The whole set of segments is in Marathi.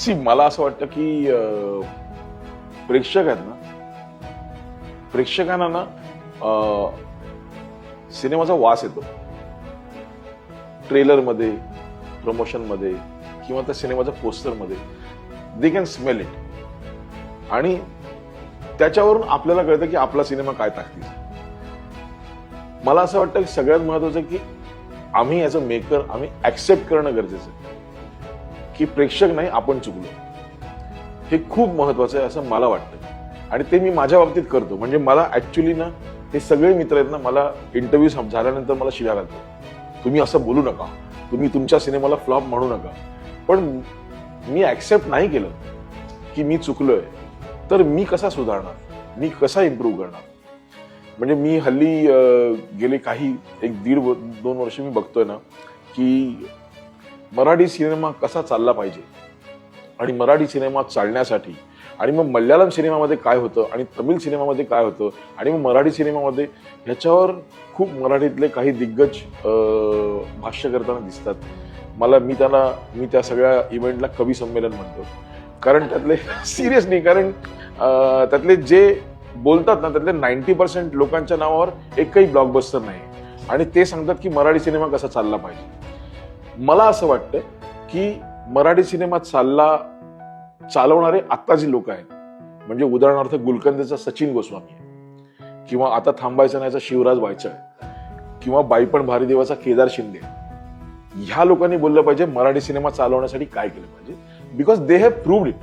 सी मला असं वाटतं की प्रेक्षक आहेत ना प्रेक्षकांना ना सिनेमाचा वास येतो. ट्रेलरमध्ये प्रमोशनमध्ये किंवा त्या सिनेमाच्या पोस्टरमध्ये. दे कॅन स्मेल इट आणि त्याच्यावरून आपल्याला कळतं की आपला सिनेमा काय ताकतील मला असं वाटतं की सगळ्यात महत्वाचं की आम्ही ॲज अ मेकर आम्ही ऍक्सेप्ट करणं गरजेचं आहे. की प्रेक्षक नाही आपण चुकलो. हे खूप महत्वाचं आहे असं मला वाटतं. आणि ते मी माझ्या बाबतीत करतो. म्हणजे मला ऍक्च्युली ना हे सगळे मित्र आहेत ना मला इंटरव्ह्यू झाल्यानंतर मला शिव्या घालतात. तुम्ही असं बोलू नका. तुम्ही तुमच्या सिनेमाला फ्लॉप म्हणू नका. पण मी ऍक्सेप्ट नाही केलं की मी चुकलोय. तर मी कसा सुधारणार? मी कसा इम्प्रूव्ह करणार? म्हणजे मी हल्ली गेले काही एक दीड व- दोन वर्ष मी बघतोय ना की मराठी सिनेमा कसा चालला पाहिजे? आणि मराठी सिनेमा चालण्यासाठी आणि मग मल्याळम सिनेमामध्ये काय होतं आणि तमिळ सिनेमामध्ये काय होतं आणि मग मराठी सिनेमामध्ये ह्याच्यावर खूप मराठीतले काही दिग्गज भाष्य करताना दिसतात. मला मी त्यांना मी त्या सगळ्या इव्हेंटला कवी संमेलन म्हणतो. कारण त्यातले सिरियस नाही कारण त्यातले जे बोलतात ना त्यातले नाईन्टी पर्सेंट लोकांच्या नावावर एकही ब्लॉकबस्टर नाही. आणि ते सांगतात की मराठी सिनेमा कसा चालला पाहिजे. मला असं वाटतं की मराठी सिनेमा चालला चालवणारे आत्ता जी लोक आहेत. म्हणजे उदाहरणार्थ गुलकंदचा सचिन गोस्वामी आहे. किंवा आता थांबायचं नाहीचा शिवराज व्हायचा आहे. किंवा बाईपण भारीदेवाचा केदार शिंदे ह्या लोकांनी बोललं पाहिजे मराठी सिनेमा चालवण्यासाठी काय केलं पाहिजे? Because they have proved it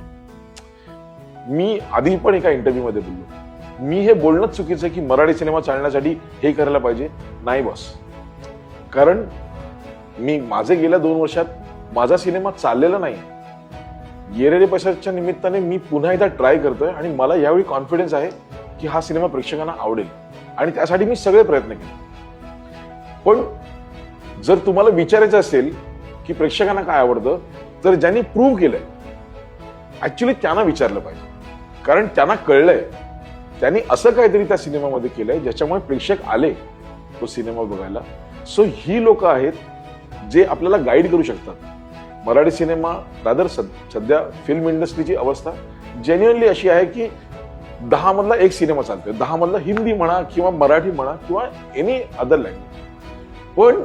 मी आधी पण एका इंटरव्ह्यूमध्ये बोललो मी हे बोलणंच चुकीचं आहे की मराठी सिनेमा चालण्यासाठी हे करायला पाहिजे. नाही बॉस कारण मी माझे गेल्या दोन वर्षात माझा सिनेमा चाललेला नाही येरेरे पैशाच्या निमित्ताने मी पुन्हा एकदा ट्राय करतोय आणि मला यावेळी कॉन्फिडन्स आहे की हा सिनेमा प्रेक्षकांना आवडेल. आणि त्यासाठी मी सगळे प्रयत्न केले. पण जर तुम्हाला विचारायचं असेल की प्रेक्षकांना काय आवडतं तर ज्यांनी प्रूव्ह केलंय ऍक्च्युली त्यांना विचारलं पाहिजे. कारण त्यांना कळलंय त्यांनी असं काहीतरी त्या सिनेमामध्ये केलंय ज्याच्यामुळे प्रेक्षक आले तो सिनेमा बघायला. सो ही लोक आहेत जे आपल्याला गाईड करू शकतात. मराठी सिनेमा रादर सध्या फिल्म इंडस्ट्रीची अवस्था जेन्युअनली अशी आहे की दहा मधला एक सिनेमा चालतोय. दहा मधला हिंदी म्हणा किंवा मराठी म्हणा किंवा एनी अदर लँग्वेज पण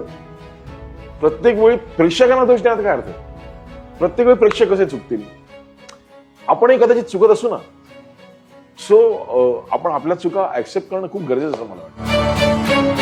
प्रत्येक वेळी प्रेक्षकांना दोष देण्यात काय अर्थ आहे? प्रत्येक वेळी प्रेक्षक कसे चुकतील? आपणही कदाचित चुकत असू ना. सो आपण आपल्या चुका ऍक्सेप्ट करणं खूप गरजेचं असं मला वाटतं.